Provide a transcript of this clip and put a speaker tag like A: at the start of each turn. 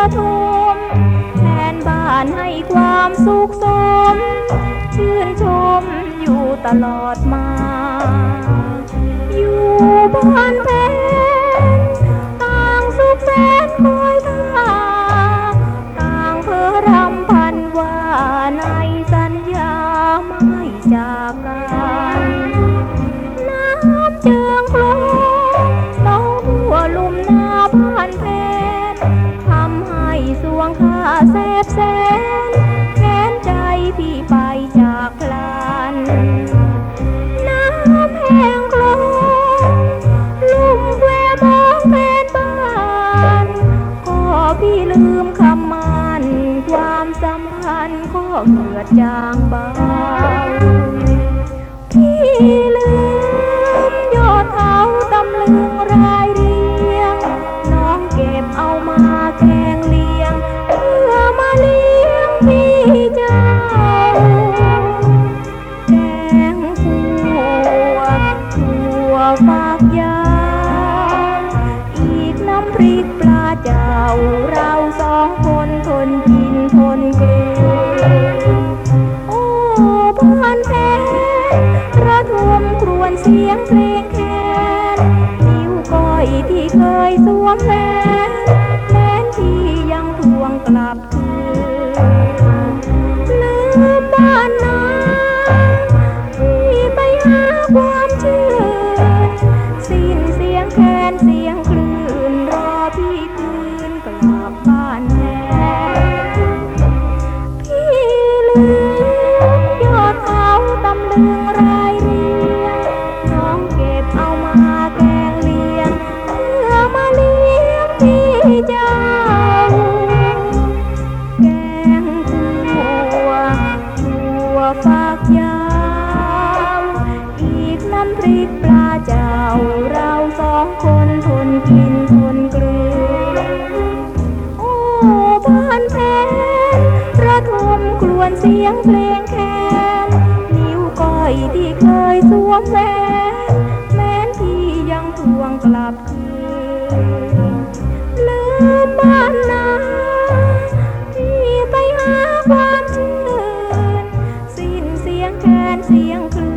A: ระมแทนบ้านให้ความสุขสม ชื่นชมอยู่ตลอดมา เหมือดจางเบาพี่ลืมยอดเท้าตำลึงรายเรียง น้องเก็บเอามาแกงเลี้ยงเพื่อมาเลี้ยงพี่เจ้าแกงผัวถั่วฝากยาอีกน้ำพริกปลาเจ้าเราสองคนทนกิน 없네. สียงเพลงแคนนิ้วก้อยที่เคยสวมแหวนแม้นที่ยังทวงกลับคืนลืมบ้านนาที่ไปหาความชื่นสิ้นเสียงแคนเสียงคลื